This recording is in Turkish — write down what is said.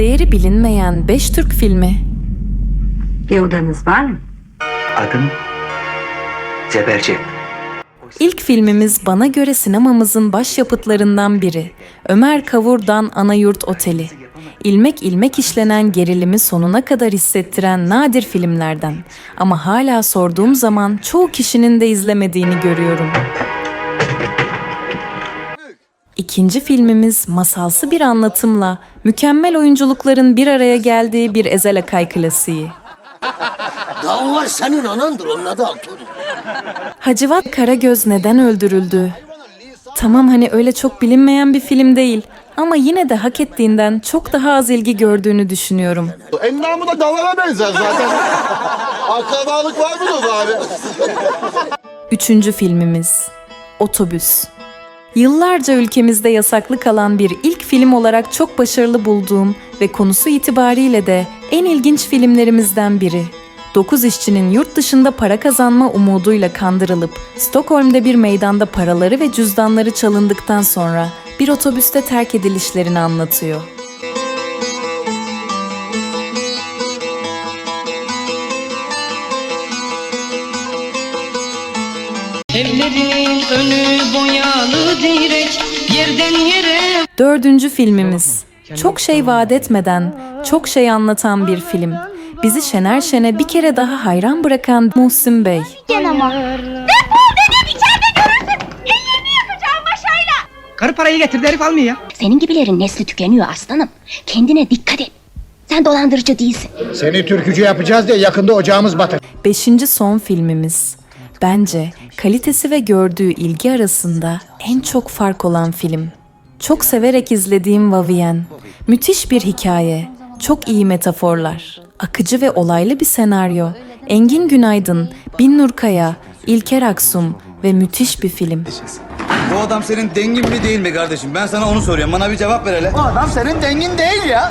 Değeri bilinmeyen 5 Türk filmi. Bir odanız var mı? Adım Zebercet. İlk filmimiz bana göre sinemamızın başyapıtlarından biri. Ömer Kavur'dan Anayurt Oteli. İlmek ilmek işlenen gerilimi sonuna kadar hissettiren nadir filmlerden. Ama hala sorduğum zaman çoğu kişinin de izlemediğini görüyorum. İkinci filmimiz masalsı bir anlatımla mükemmel oyunculukların bir araya geldiği bir Ezel Akay klasiği. Dağlar senin anandır onun adı Altun. Hacivat Karagöz neden öldürüldü? Tamam hani öyle çok bilinmeyen bir film değil ama yine de hak ettiğinden çok daha az ilgi gördüğünü düşünüyorum. Endamı da davana benzer zaten. Akrabalık var mı abi? Üçüncü filmimiz Otobüs. Yıllarca ülkemizde yasaklı kalan bir ilk film olarak çok başarılı bulduğum ve konusu itibariyle de en ilginç filmlerimizden biri. 9 işçinin yurt dışında para kazanma umuduyla kandırılıp Stockholm'de bir meydanda paraları ve cüzdanları çalındıktan sonra bir otobüste terk edilişlerini anlatıyor. Evlerinin önü Dördüncü filmimiz. Çok şey vaat etmeden, çok şey anlatan bir film. Bizi Şener Şen'e bir kere daha hayran bırakan Muhsin Bey. ama. Defol dedim içeride görürsün. Ellerini yapacağım maşayla. Karı parayı getirdi herif almıyor ya. Senin gibilerin nesli tükeniyor aslanım. Kendine dikkat et. Sen dolandırıcı değilsin. Seni türkücü yapacağız diye yakında ocağımız batar. Beşinci son filmimiz. Bence kalitesi ve gördüğü ilgi arasında en çok fark olan film. Çok severek izlediğim Vavien. Müthiş bir hikaye, çok iyi metaforlar, akıcı ve olaylı bir senaryo. Engin Günaydın, Bin Nurkaya, İlker Aksum ve müthiş bir film. Bu adam senin dengin mi değil mi kardeşim? Ben sana onu soruyorum. Bana bir cevap ver hele. Bu adam senin dengin değil ya.